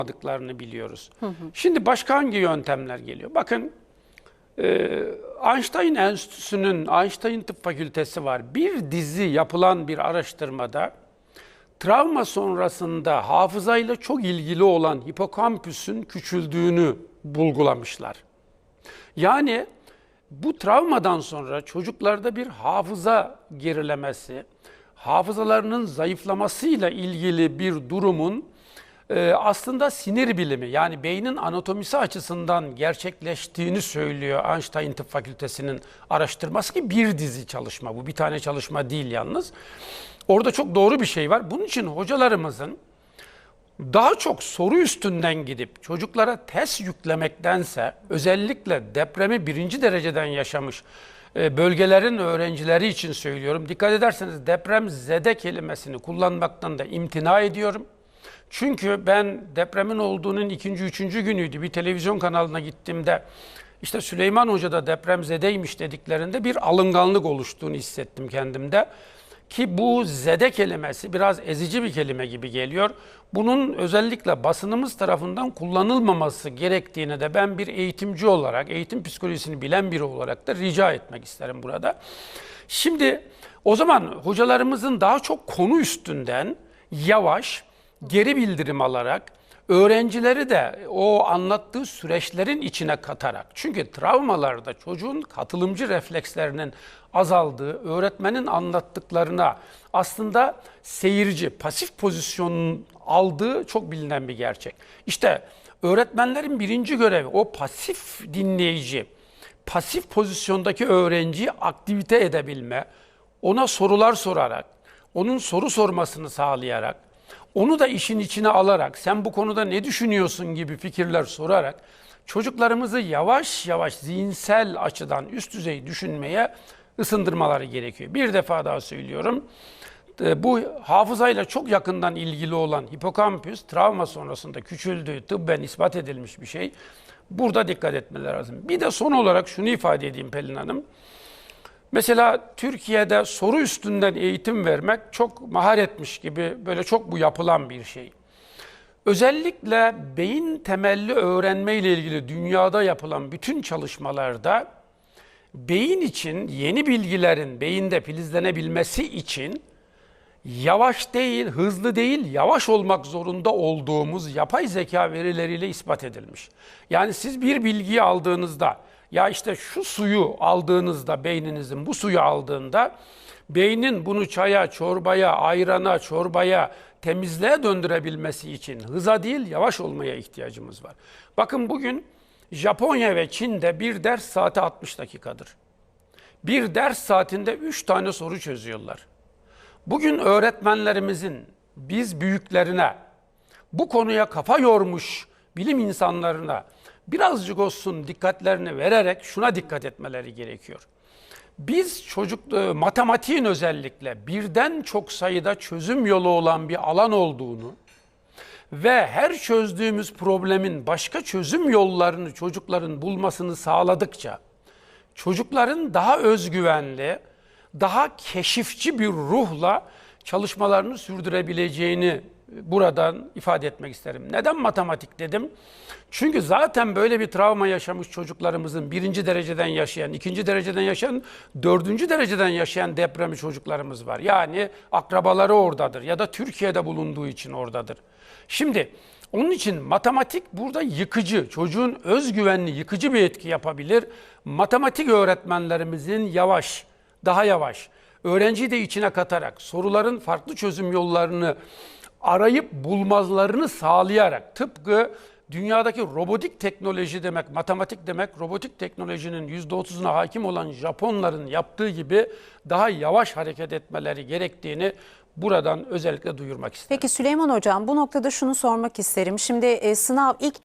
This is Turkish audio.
yapmadıklarını biliyoruz. Şimdi başka hangi yöntemler geliyor? Bakın e, Einstein Enstitüsü'nün Einstein Tıp Fakültesi var. Bir dizi yapılan bir araştırmada travma sonrasında hafızayla çok ilgili olan hipokampüsün küçüldüğünü bulgulamışlar. Yani bu travmadan sonra çocuklarda bir hafıza gerilemesi, hafızalarının zayıflamasıyla ilgili bir durumun e, aslında sinir bilimi yani beynin anatomisi açısından gerçekleştiğini söylüyor Einstein Tıp Fakültesi'nin araştırması ki bir dizi çalışma bu bir tane çalışma değil yalnız. Orada çok doğru bir şey var. Bunun için hocalarımızın daha çok soru üstünden gidip çocuklara test yüklemektense özellikle depremi birinci dereceden yaşamış e, bölgelerin öğrencileri için söylüyorum. Dikkat ederseniz deprem zede kelimesini kullanmaktan da imtina ediyorum. Çünkü ben depremin olduğunun ikinci, üçüncü günüydü. Bir televizyon kanalına gittiğimde işte Süleyman Hoca da deprem zedeymiş dediklerinde bir alınganlık oluştuğunu hissettim kendimde. Ki bu zede kelimesi biraz ezici bir kelime gibi geliyor. Bunun özellikle basınımız tarafından kullanılmaması gerektiğini de ben bir eğitimci olarak, eğitim psikolojisini bilen biri olarak da rica etmek isterim burada. Şimdi o zaman hocalarımızın daha çok konu üstünden yavaş, geri bildirim alarak öğrencileri de o anlattığı süreçlerin içine katarak. Çünkü travmalarda çocuğun katılımcı reflekslerinin azaldığı, öğretmenin anlattıklarına aslında seyirci, pasif pozisyonun aldığı çok bilinen bir gerçek. İşte öğretmenlerin birinci görevi o pasif dinleyici, pasif pozisyondaki öğrenciyi aktivite edebilme, ona sorular sorarak, onun soru sormasını sağlayarak, onu da işin içine alarak, sen bu konuda ne düşünüyorsun gibi fikirler sorarak çocuklarımızı yavaş yavaş zihinsel açıdan üst düzey düşünmeye ısındırmaları gerekiyor. Bir defa daha söylüyorum. E, Bu hafızayla çok yakından ilgili olan hipokampüs travma sonrasında küçüldüğü tıbben ispat edilmiş bir şey. Burada dikkat etmeleri lazım. Bir de son olarak şunu ifade edeyim Pelin Hanım. Mesela Türkiye'de soru üstünden eğitim vermek çok maharetmiş gibi böyle çok bu yapılan bir şey. Özellikle beyin temelli öğrenme ile ilgili dünyada yapılan bütün çalışmalarda beyin için yeni bilgilerin beyinde filizlenebilmesi için yavaş değil, hızlı değil, yavaş olmak zorunda olduğumuz yapay zeka verileriyle ispat edilmiş. Yani siz bir bilgiyi aldığınızda ya işte şu suyu aldığınızda beyninizin bu suyu aldığında beynin bunu çaya, çorbaya, ayrana, çorbaya, temizliğe döndürebilmesi için hıza değil yavaş olmaya ihtiyacımız var. Bakın bugün Japonya ve Çin'de bir ders saati 60 dakikadır. Bir ders saatinde 3 tane soru çözüyorlar. Bugün öğretmenlerimizin biz büyüklerine bu konuya kafa yormuş bilim insanlarına birazcık olsun dikkatlerini vererek şuna dikkat etmeleri gerekiyor. Biz çocuk e, matematiğin özellikle birden çok sayıda çözüm yolu olan bir alan olduğunu ve her çözdüğümüz problemin başka çözüm yollarını çocukların bulmasını sağladıkça çocukların daha özgüvenli, daha keşifçi bir ruhla çalışmalarını sürdürebileceğini buradan ifade etmek isterim. Neden matematik dedim? Çünkü zaten böyle bir travma yaşamış çocuklarımızın birinci dereceden yaşayan, ikinci dereceden yaşayan, dördüncü dereceden yaşayan depremi çocuklarımız var. Yani akrabaları oradadır ya da Türkiye'de bulunduğu için oradadır. Şimdi onun için matematik burada yıkıcı, çocuğun özgüvenli yıkıcı bir etki yapabilir. Matematik öğretmenlerimizin yavaş, daha yavaş, öğrenciyi de içine katarak, soruların farklı çözüm yollarını arayıp bulmalarını sağlayarak, tıpkı dünyadaki robotik teknoloji demek, matematik demek, robotik teknolojinin %30'una hakim olan Japonların yaptığı gibi daha yavaş hareket etmeleri gerektiğini buradan özellikle duyurmak isterim. Peki Süleyman Hocam bu noktada şunu sormak isterim. Şimdi e, sınav ilk